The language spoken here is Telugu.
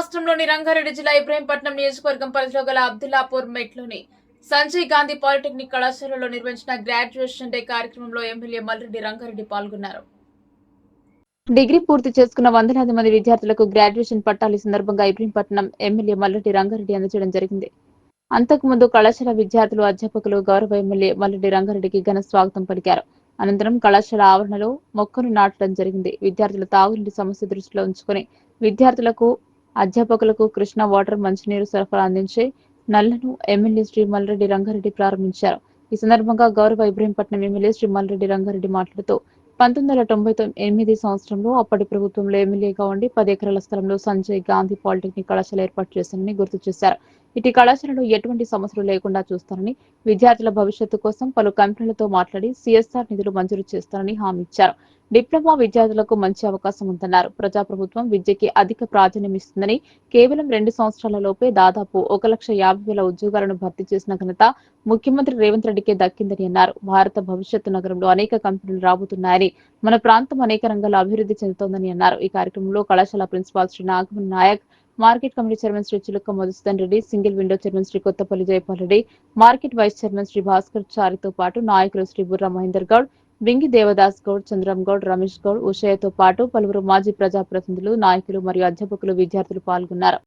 రాష్ట్రంలోని రంగారెడ్డి జిల్లా ఇబ్రహీంపట్నం నియోజకవర్గం పరిధిలో గల అబ్దుల్లాపూర్ మెట్లోని సంజయ్ గాంధీ పాలిటెక్నిక్ కళాశాలలో నిర్వహించిన గ్రాడ్యుయేషన్ డే కార్యక్రమంలో ఎమ్మెల్యే మల్రెడ్డి రంగారెడ్డి పాల్గొన్నారు. డిగ్రీ పూర్తి చేసుకున్న వందలాది మంది విద్యార్థులకు గ్రాడ్యుయేషన్ పట్టాలు ఈ సందర్భంగా ఇబ్రహీంపట్నం ఎమ్మెల్యే మల్రెడ్డి రంగారెడ్డి అందజేయడం జరిగింది. అంతకుముందు కళాశాల విద్యార్థులు అధ్యాపకులు గౌరవ ఎమ్మెల్యే మల్రెడ్డి రంగారెడ్డికి ఘన స్వాగతం పలికారు. అనంతరం కళాశాల ఆవరణలో మొక్కను నాటడం జరిగింది. విద్యార్థుల తాగునీటి సమస్య దృష్టిలో ఉంచుకుని విద్యార్థులకు అధ్యాపకులకు కృష్ణ వాటర్ మంచినీరు సరఫరా అందించే నల్లను ఎమ్మెల్యే శ్రీ మల్రెడ్డి రంగారెడ్డి ప్రారంభించారు. ఈ సందర్భంగా గౌరవ ఇబ్రహీంపట్నం ఎమ్మెల్యే శ్రీ మల్రెడ్డి రంగారెడ్డి మాట్లాడుతూ పంతొమ్మిది వందల తొంభై తొమ్మిది ఎనిమిది సంవత్సరంలో అప్పటి ప్రభుత్వంలో ఎమ్మెల్యేగా ఉండి పది ఎకరాల స్థలంలో సంజయ్ గాంధీ పాలిటెక్నిక్ కళాశాల ఏర్పాటు చేశారని గుర్తు చేశారు. ఇటు కళాశాలలో ఎటువంటి సమస్యలు లేకుండా చూస్తారని విద్యార్థుల భవిష్యత్తు కోసం పలు కంపెనీలతో మాట్లాడి సిఎస్ఆర్ నిధులు మంజూరు చేస్తారని హామీ ఇచ్చారు. డిప్లొమా విద్యార్థులకు మంచి అవకాశం ఉందన్నారు. ప్రజాప్రభుత్వం విద్యకి అధిక ప్రాధాన్యం ఇస్తుందని కేవలం రెండు సంవత్సరాలలోపే దాదాపు ఒక లక్ష యాభై వేల ఉద్యోగాలను భర్తీ చేసిన ఘనత ముఖ్యమంత్రి రేవంత్ రెడ్డికే దక్కిందని అన్నారు. భారత భవిష్యత్తు నగరంలో అనేక కంపెనీలు రాబోతున్నాయని మన ప్రాంతం అనేక రంగాల్లో అభివృద్ధి చెందుతోందని అన్నారు. ఈ కార్యక్రమంలో కళాశాల principal Shri Nagaman Nayak market committee chairman Shri Chiluka Madhusudan Reddy single window chairman Shri Kothapalli Jayapal Reddy market vice chairman Shri Bhaskar చారితో పాటు నాయకులు శ్రీ బుర్రా మహేందర్ గౌడ్ బింగి దేవదాస్ గౌడ్ చంద్రం గౌడ్ రమేష్ గౌడ్ ఉషయతో పాటు పలువురు మాజీ ప్రజాప్రతినిధులు నాయకులు మరియు అధ్యాపకులు విద్యార్థులు పాల్గొన్నారు.